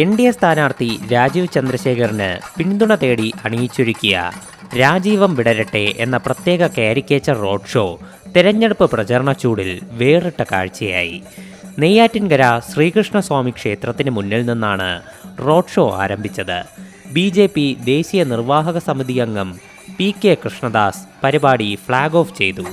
N D A സ്ഥാനാർത്ഥി രാജീവ് ചന്ദ്രശേഖറിന് പിന്തുണ തേടി അണിയിച്ചൊരുക്കിയ രാജീവം വിടരട്ടെ എന്ന പ്രത്യേക കാരിക്കേച്ചർ റോഡ് ഷോ തെരഞ്ഞെടുപ്പ് പ്രചരണ ചൂടിൽ വേറിട്ട കാഴ്ചയായി. നെയ്യാറ്റിൻകര ശ്രീകൃഷ്ണസ്വാമി ക്ഷേത്രത്തിന് മുന്നിൽ നിന്നാണ് റോഡ് ഷോ ആരംഭിച്ചത്. ബി ജെ പി ദേശീയ നിർവാഹക സമിതി അംഗം പി കെ കൃഷ്ണദാസ് പരിപാടി ഫ്ലാഗ് ഓഫ് ചെയ്തു.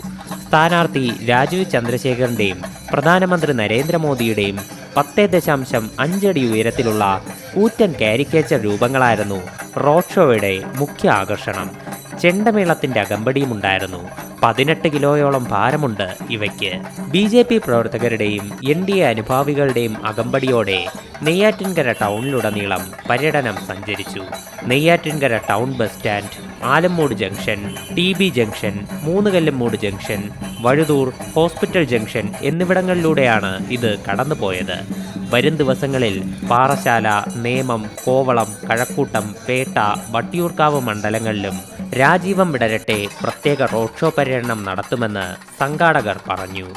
സ്ഥാനാർത്ഥി രാജീവ് ചന്ദ്രശേഖറിന്റെയും പ്രധാനമന്ത്രി നരേന്ദ്രമോദിയുടെയും പത്ത് ദശാംശം അഞ്ചടി ഉയരത്തിലുള്ള കൂറ്റൻ കാരിക്കേച്ചർ രൂപങ്ങളായിരുന്നു റോഡ് ഷോയുടെ മുഖ്യ ആകർഷണം. ചെണ്ടമേളത്തിന്റെ അകമ്പടിയും ഉണ്ടായിരുന്നു പതിനെട്ട് കിലോയോളം ഭാരമുണ്ട് ഇവയ്ക്ക്. ബി ജെ പി പ്രവർത്തകരുടെയും എൻ ഡി എ അനുഭാവികളുടെയും അകമ്പടിയോടെ നെയ്യാറ്റിൻകര ടൗണിലുടനീളം പര്യടനം സഞ്ചരിച്ചു. Neyyattinkara town bus stand Alammoodu junction T B junction Moonnukallammoodu junction Vazhuthur hospital junction എന്നിവിടങ്ങളിലൂടെയാണ് ഇത് കടന്നുപോയത്. വരും ദിവസങ്ങളിൽ പാറശാല നേമം കോവളം കഴക്കൂട്ടം പേട്ട വട്ടിയൂർക്കാവ് മണ്ഡലങ്ങളിലും രാജീവം വിടരട്ടെ പ്രത്യേക റോഡ് ഷോ പര്യടനം നടത്തുമെന്ന് സംഘാടകർ പറഞ്ഞു.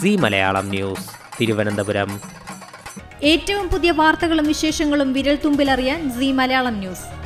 C Malayalam news Thiruvananthapuram. ഏറ്റവും പുതിയ വാർത്തകളും വിശേഷങ്ങളും വിരൽ തുമ്പിലറിയാൻ സി മലയാളം ന്യൂസ്.